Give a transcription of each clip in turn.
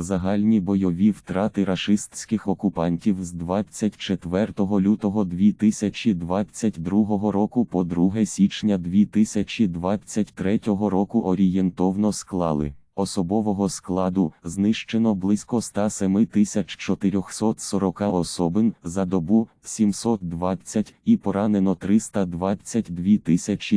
Загальні бойові втрати рашистських окупантів з 24 лютого 2022 року по 2 січня 2023 року орієнтовно склали. Особового складу знищено близько 107 440 особин за добу 720 і поранено 322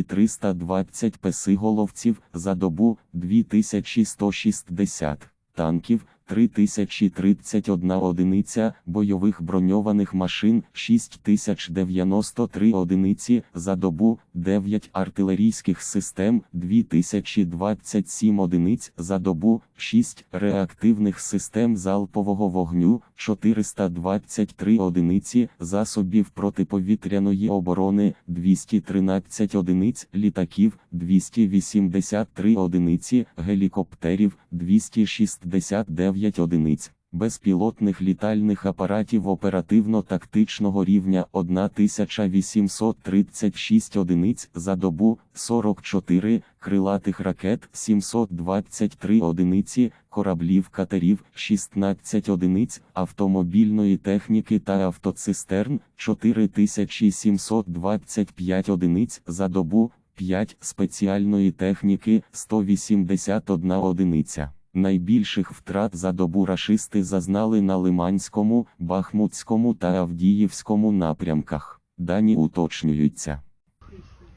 320 песиголовців за добу 2160 танків, 3031 одиниця, бойових броньованих машин, 6093 одиниці за добу, 9 артилерійських систем, 2027 одиниць за добу, 6 реактивних систем залпового вогню, 423 одиниці засобів протиповітряної оборони, 213 одиниць літаків, 283 одиниці гелікоптерів, 269 одиниць. Безпілотних літальних апаратів оперативно-тактичного рівня 1836 одиниць за добу, 44 крилатих ракет 723 одиниці, кораблів катерів 16 одиниць, автомобільної техніки та автоцистерн 4725 одиниць за добу, 5 спеціальної техніки 181 одиниця. Найбільших втрат за добу рашисти зазнали на Лиманському, Бахмутському та Авдіївському напрямках. Дані уточнюються.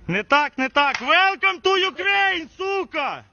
Не так, не так. Welcome to Ukraine, сука!